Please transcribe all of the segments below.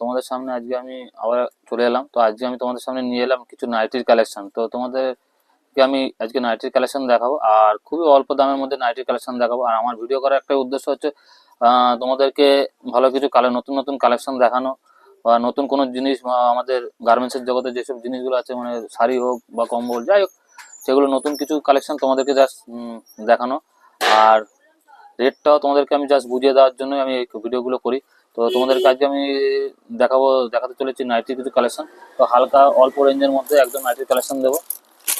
তোমাদের সামনে আজকে আমি আবার চলে এলাম। তো আজকে আমি তোমাদের সামনে নিয়ে এলাম কিছু নাইটির কালেকশন তো তোমাদেরকে আমি আজকে নাইটির কালেকশন দেখাবো। আর খুবই অল্প দামের মধ্যে নাইটির কালেকশন দেখাবো। আর আমার ভিডিও করার একটা উদ্দেশ্য হচ্ছে তোমাদেরকে ভালো কিছু কালে, নতুন নতুন কালেকশন দেখানো। বা নতুন কোনো জিনিস আমাদের গার্মেন্টসের জগতে যেসব জিনিসগুলো আছে মানে শাড়ি হোক বা কম্বল, যাই হোক, সেগুলো নতুন কিছু কালেকশন তোমাদেরকে জাস্ট দেখানো। আর রেটটাও তোমাদেরকে আমি জাস্ট বুঝিয়ে দেওয়ার জন্য আমি এই ভিডিওগুলো করি। তো তোমাদেরকে আজকে আমি দেখাবো দেখাতে চলেছি নাইটির কিছু কালেকশন তো হালকা অল্প রেঞ্জের মধ্যে একদম নাইটির কালেকশন দেবো।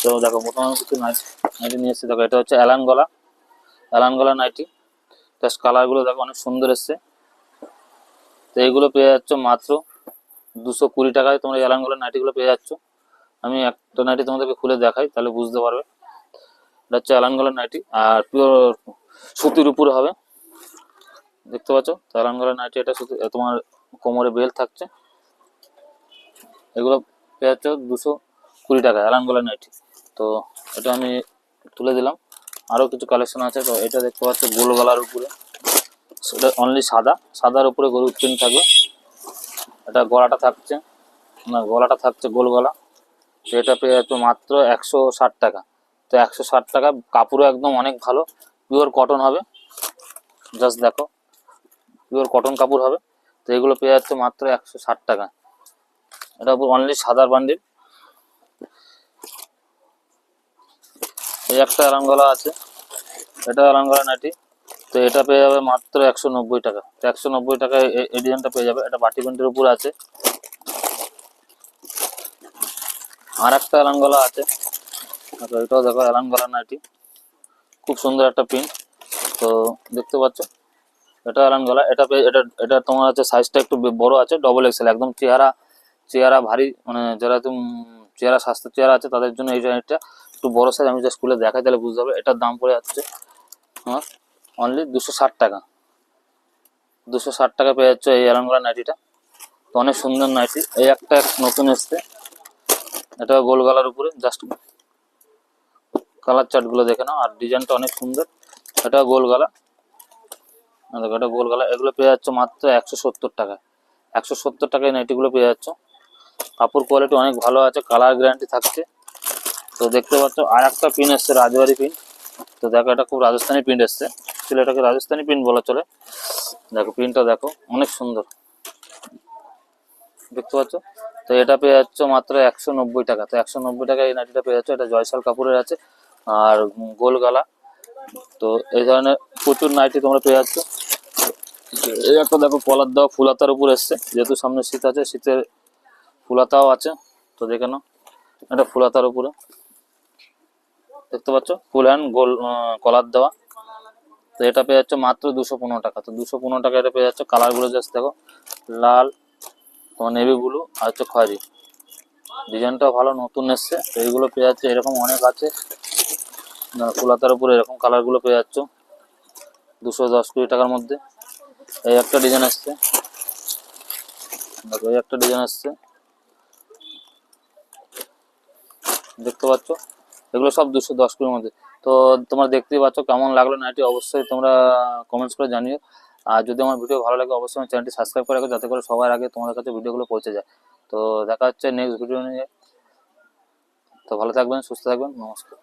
তো দেখো প্রথমে আমি কিছু নাইট নাইটি নিয়ে এসেছি। দেখো এটা হচ্ছে অ্যালান গলা। অ্যালান গলা নাইটি জাস্ট কালারগুলো দেখো অনেক সুন্দর এসছে। তো এইগুলো পেয়ে যাচ্ছ মাত্র দুশো কুড়ি টাকায়। তোমরা এই অ্যালান গলার নাইটিগুলো পেয়ে যাচ্ছ। আমি একটা নাইটি তোমাদেরকে খুলে দেখাই তাহলে বুঝতে পারবে। এটা হচ্ছে অ্যালান গলার নাইটি আর পিওর সুতির উপরে হবে। দেখতে পাচ্ছ? গলার নাইটি, এটা শুধু তোমার কোমরে বেল থাকছে। এগুলো পেয়ে যাচ্ছ দুশো কুড়ি টাকা গলার নাইটি। তো এটা আমি তুলে দিলাম। আরও কিছু কালেকশন আছে, তো এটা দেখতে পাচ্ছ গোল গলার উপরে। সেটা অনলি সাদা। সাদার উপরে গরুর প্রিন্ট থাকবে। এটা গলাটা থাকছে। না, গলাটা থাকছে গোল গলা তো এটা পেয়ে যাচ্ছ মাত্র একশো ষাট টাকা। তো একশো ষাট টাকা, কাপড়ও একদম অনেক ভালো। পিওর কটন হবে। জাস্ট দেখো। পিওর কটন কাপড় হবে। তো এগুলো পেয়ে যাচ্ছে মাত্র একশো ষাট টাকা। এটা অনলি সাদার বান্ডিল এই একটা আরামগলা আছে। এটা আরামগলা নাটি। তো এটা পেয়ে যাবে মাত্র একশো নব্বই টাকা। তো একশো নব্বই টাকায় এ- এই ডিজাইনটা পেয়ে যাবে। এটা বাটি প্রিন্টের উপর আছে। আর একটা আলানগলা আছে। আচ্ছা, এটাও দেখো আলানগলা নাইটি খুব সুন্দর একটা প্রিন্ট তো দেখতে পাচ্ছ? এটা আলানগলা এটা পে- এটা এটা তোমার হচ্ছে সাইজটা একটু বড় আছে ডবল এক্সেল একদম চেহারা চেহারা ভারী মানে যারা একদম চেহারা, স্বাস্থ্য চেহারা আছে, তাদের জন্য এই জায়গাটা একটু বড় সাইজ আমি জাস্ট খুলে দেখাই, তাহলে বুঝতে হবে। এটার দাম পড়ে যাচ্ছে আমার অনলি দুশো ষাট টাকা। দুশো ষাট টাকা পেয়ে যাচ্ছে এই আলানগলা নাইটিটা তো অনেক সুন্দর নাইটি এই একটা নতুন এসছে। এটা গোল গলার উপরে জাস্ট কালার চার্টগুলো দেখে নাও। আর ডিজাইনটা অনেক সুন্দর। এটা গোল গলা। দেখো, এটা গোল গলা, এগুলো পেয়ে যাচ্ছ মাত্র একশো সত্তর টাকায় একশো সত্তর টাকায় নাইটিগুলো পেয়ে যাচ্ছ। কাপড় কোয়ালিটি অনেক ভালো আছে কালার গ্যারান্টি থাকছে। তো দেখতে পাচ্ছ আর একটা পিন এসছে, রাজবাড়ি পিন তো দেখো, এটা খুব রাজস্থানি প্রিন্ট এসছে। ছিল এটাকে রাজস্থানি প্রিন্ট বলা চলে। দেখো প্রিন্টটা দেখো, অনেক সুন্দর। দেখতে পাচ্ছ? তো এটা পেয়ে যাচ্ছ মাত্র একশো নব্বই টাকা। তো একশো নব্বই টাকা এই নাইটিটা পেয়ে যাচ্ছ। এটা জয়সাল কাপুরের আছে। আর গোল গালা। তো এই ধরনের প্রচুর নাইটি তোমরা পেয়ে যাচ্ছ। এই একটা দেখো কলার দেওয়া ফুলাতার উপর এসছে। যেহেতু সামনে শীত আছে শীতের ফুলাতাও আছে। তো দেখে নাও এটা ফুলাতার উপরে। দেখতে পাচ্ছ? ফুল হ্যান্ড গোল কলার দেওয়া। তো এটা পেয়ে যাচ্ছে মাত্র দুশো পনেরো টাকা। তো দুশো পনেরো টাকা এটা পেয়ে যাচ্ছে। কালারগুলো জাস্ট দেখো লাল তোমার নেভি ব্লু আর হচ্ছে খয়েরি। ডিজাইনটাও ভালো নতুন এসছে। এইগুলো পেয়ে যাচ্ছে এরকম অনেক আছে। না, কুলাতার উপরে এরকম কালারগুলো পেয়ে যাচ্ছ। দুশো দশ কুড়ি টাকার মধ্যে। এই একটা ডিজাইন আসছে। দেখো, এই একটা ডিজাইন আসছে। দেখতে পাচ্ছ? এগুলো সব দুশো দশ কুড়ির মধ্যে। তো তোমরা দেখতেই পাচ্ছ কেমন লাগল নাইটি। অবশ্যই তোমরা কমেন্টস করে জানিও। আর যদি আমার ভিডিও ভালো লাগে, অবশ্যই চ্যানেলটি সাবস্ক্রাইব করে রাখো, যাতে করে সবার আগে তোমাদের কাছে ভিডিওগুলো পৌঁছে যায়। তো দেখা হচ্ছে নেক্সট ভিডিও নিয়ে। তো ভালো থাকবেন, সুস্থ থাকবেন, নমস্কার।